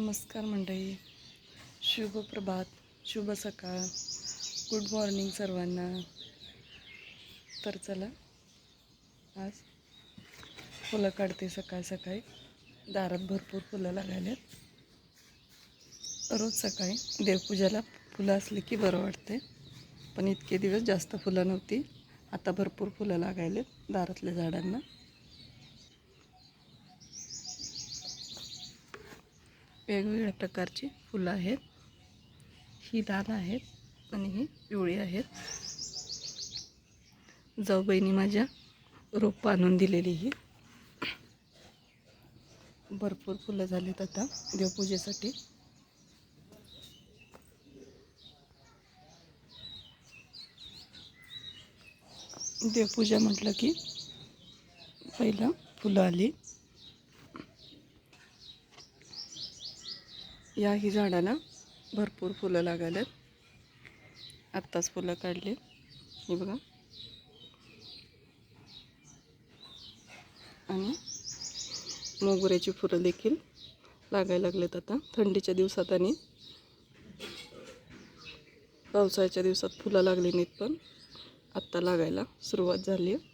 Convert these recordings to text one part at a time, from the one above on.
नमस्कार मंडळी. शुभ प्रभात शुभ सकाळ. गुड मॉर्निंग सर्वांना. तर चला आज फुलं काढते सकाळ सकाळी. दारात भरपूर फुलं लागायलेत. रोज सकाळी देवपूजाला फुलं असली की बरं वाटते पण इतके दिवस जास्त फुलं नव्हती. आता भरपूर फुलं लागायलेत दारातल्या झाडांना. वेगवेगळ्या प्रकारची फुलं आहेत. ही लाल आहेत आणि ही पिवळी आहेत. जाऊबाईनी माझ्या रोप आणून दिलेली ही. भरपूर फुलं झालीत आता देवपूजेसाठी. देवपूजा म्हटलं की पहिलं फुलं आली. या ही झाडाला भरपूर फुलं लागायलात आत्ताच फुलं काढली. हे बघा. आणि मोगऱ्याची फुलं देखील लागायला लागलेत आता. थंडीच्या दिवसात आणि पावसाळ्याच्या दिवसात फुलं लागली नाहीत पण आत्ता लागायला सुरुवात झाली आहे.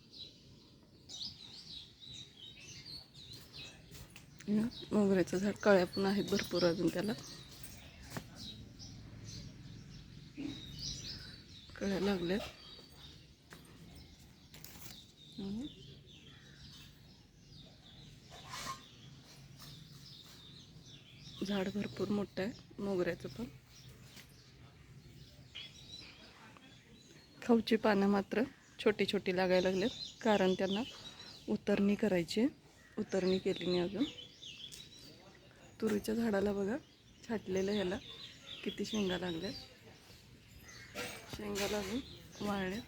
मोगऱ्याचं झाड कळ्या पण आहेत भरपूर अजून त्याला. कळ्या लागल्यात. झाड भरपूर मोठं आहे मोगऱ्याचं पण. खाऊची पानं मात्र छोटी छोटी लागायला लागलेत कारण त्यांना उतरणी करायची आहे. उतरणी केली नाही अजून. तुरीच्या झाडाला बघा छाटलेलं ह्याला. किती शेंगा लागल्या शेंगा लागून वाळल्या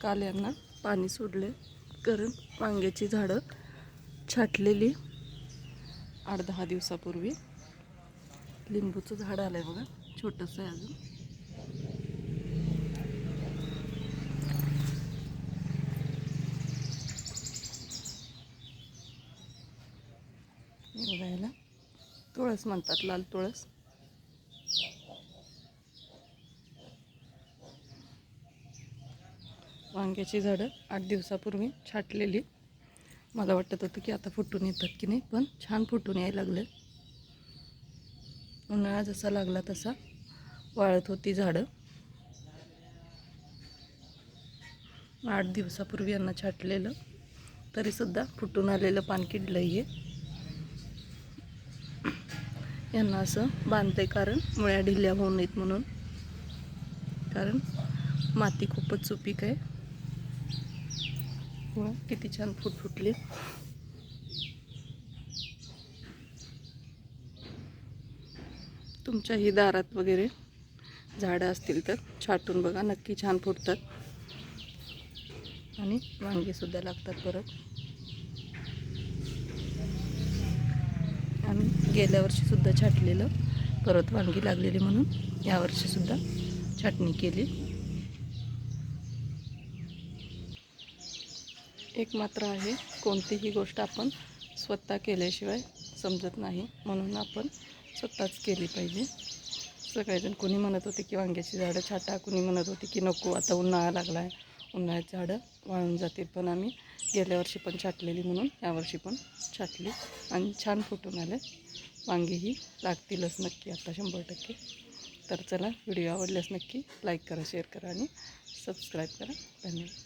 काल यांना पाणी सोडले. कारण वांग्याची झाडं छाटलेली. आठ दहा दिवसापूर्वी लिंबूचं झाड आलं आहे बघा छोटंसं आहे अजून. बघायला. तुळस म्हणतात लाल तुळस. वांग्याची झाडं आठ दिवसापूर्वी छाटलेली. मला वाटत होतं की आता फुटून येतात की नाही पण छान फुटून यायला लागले उन्हाळा जसा लागला तसा वाळत होती झाडं. आठ दिवसापूर्वी यांना छाटलेलं तरीसुद्धा फुटून आलेलं पान किडलं आहे यांना असं बांधते कारण मुळ्या ढिल्या होऊ नयेत म्हणून. कारण माती खूपच सुपीक आहे. किती छान फूट फुटले. तुमच्याही दारात वगैरे झाडं असतील तर छाटून बघा नक्की छान फुटतात. आणि वांगेसुद्धा लागतात परत. आम्ही गेल्या वर्षीसुद्धा छाटलेलं परत वांगी लागलेली म्हणून यावर्षीसुद्धा छाटणी केली. एक मात्र आहे. कोणतीही गोष्ट आपण स्वतः केल्याशिवाय समजत नाही. म्हणून आपण स्वतःच केली पाहिजे. सगळेजण कोणी म्हणत होते की वांग्याची झाडं छाटा कोणी म्हणत होते की नको आता उन्हाळा लागला आहे उन्हाळ्यात झाडं वाळून जातील. पण आम्ही गेल्या वर्षी पण छाटलेली म्हणून यावर्षी पण छाटली. आणि छान फुटून आले. वांगीही लागतीलच नक्की आता शंभर टक्के. तर चला व्हिडिओ आवडल्यास नक्की लाईक करा शेअर करा आणि सबस्क्राईब करा. धन्यवाद.